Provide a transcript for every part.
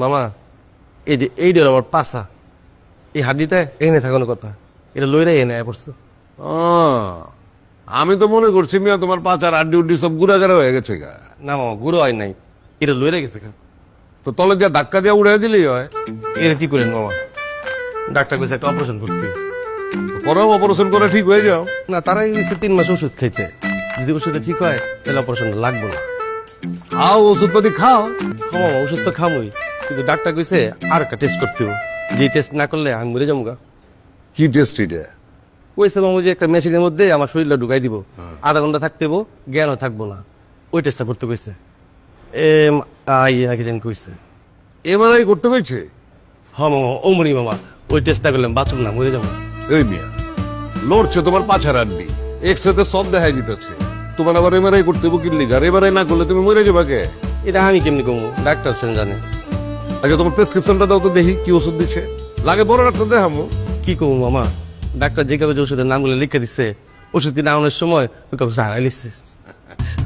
মামা এই যে এই হলো আমার পাশা এই হাড্ডিটা এনে থাকানোর কথা। এটা লইরা এনে পড়ছে। আমি তো মনে করছি মিয়া তোমার পাচার আড্ডি উড্ডি সব গুড়াগাড়া হয়ে গেছে গা। না মামা গুঁড়ো হয় নাই। এটা লইরা গেছে খা তো তলে যা ধাক্কা দিয়ে উড়ে দিলেই হয়। এটা কি করেন মামা? ডাক্তার কইছে একটা অপারেশন করতে। পরে অপারেশন করে ঠিক হয়ে যাও। না তারাই হয়েছে তিন মাস ওষুধ খাইছে যদি ওষুধে ঠিক হয় তাহলে অপারেশন লাগবে না। খাও ওষুধপাতি খাও। মামা ওষুধ তো খামই। কিন্তু ডাক্তার কইছে আর একটা টেস্ট করতে হবে যে টেস্ট না করলে আমি মরে যাব গা কি টেস্ট এটা? কইছে মামু যে একটা মেশিনের মধ্যে আমার শরীরটা ঢুকাই দিব। আধা ঘণ্টা থাকতে হব জ্ঞানও থাকব না। ওই টেস্টটা করতে কইছে। এম আই নাকি জানি কইছে। এমআরআই করতে হয়েছে হ্যাঁ মামা ওমনি মামা। ওই টেস্টটা করলাম বাঁচুন না মরে যাব এই মিয়া লড়ছে তোমার পাছার আড্ডি এক্সরেতে সব দেখাই দিতেছে। তোমার আবার এমআরআই করতে হবে কি লিগার এমআরআই না করলে তুমি মরে যাবে কে? এটা আমি কেমনি কমু ডাক্তার সেন জানে। আচ্ছা তোমার প্রেসক্রিপশনটা দাও তো দেখি কি ওষুধ দিচ্ছে। লাগে বড় ডাক্তার দেখামো। কি কমু মামা? ডাক্তার যে কাগজে ওষুধের নামগুলো লিখে দিচ্ছে ওষুধ কিনে আনার সময়? ওই কাগজ হারাই লিখছে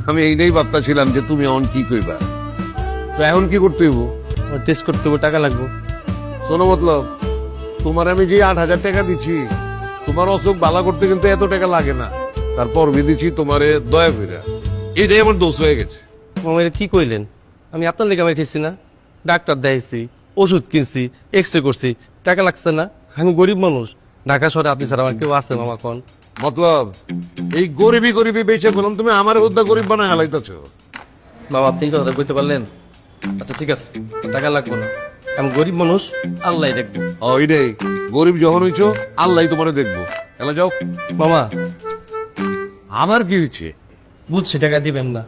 আমি এইটাই ভাবতেছিলাম যে তুমি এখন কি কইবা। তো এখন কি করতে হইব? টেস্ট করতে হবে টাকা লাগবো। শোনো মতলব তোমার আমি যে আট হাজার টাকা দিচ্ছি তোমার অসুখ বালা করতে কিন্তু এত টাকা লাগে না। তারপর দিচ্ছি তোমারে দয়া কইরা। এটাই আমার দোষ হয়ে গেছে। মামা এটা কি কইলেন? আমি আপনার লেগে আমি ঠিকছি না। ডাক্তার দেখাইছি ওষুধ কিনছি এক্স রে করছি টাকা লাগছে না আমি গরিব মানুষ। ঢাকা শহরে আপনি ছাড়া আমার কেউ আছে মামা কন। মতলব এই গরিবি গরিবি বেঁচে বললাম তুমি আমার হুদ্দা গরিব বানায় হালাইতেছো। বাবা আপনি কথাটা কইতে পারলেন? আচ্ছা ঠিক আছে টাকা লাগবে না। আমি গরিব মানুষ আল্লাহ দেখব। রে গরিব যখন হইছো আল্লাহ তোমারে দেখব। এলা যাও। মামা আমার কি হয়েছে বুঝছি টাকা দিবেন না।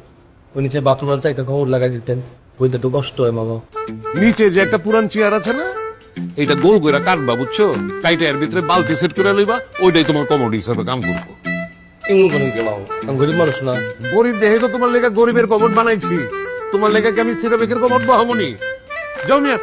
ওই নিচে বাথরুম আছে একটা ঘর লাগাই দিতেন। ওইটা তো কষ্ট হয় মামা নিচে যে একটা পুরান চেয়ার আছে না এটা গোল করে কাটবা বুঝছ? কাইটা এর ভিতরে বালতি সেট করে লইবা ওইটাই তোমার কমোডি হিসাবে কাম করব। এমন করে কি মামা আমি গরিব মানুষ না। গরিব দেহে তো তোমার লেখা গরিবের কমোড বানাইছি। তোমার লেখা কি আমি সিরামিকের কমোড বাহামনি? যাও মিয়া।